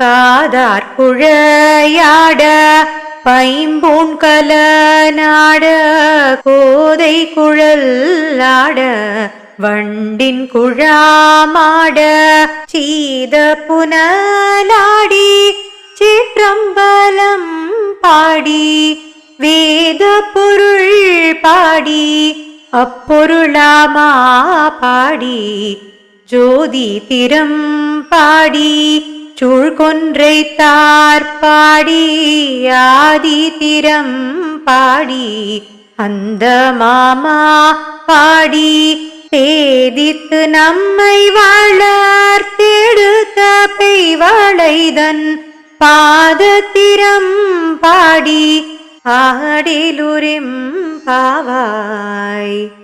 காதார் குழையாட பைம்பூன் கலநாட கோதை குழல் ஆட வண்டின் குழாமாட சீத புனலாடி சிற்றம்பலம் பாடி வேத பொருள் பாடி அப்பொருளாமா பாடி ஜோதி திறம் பாடி சூழ்கொன்றை தார்பாடி பாடி பாடி அந்த மாமா பாடி பேதித்து நம்மை வாழார் வளர்த்தெடுத்த பெய்வாழைதன் பாதத்திரம் பாடி ஆடிலுரிம் பாவாய்.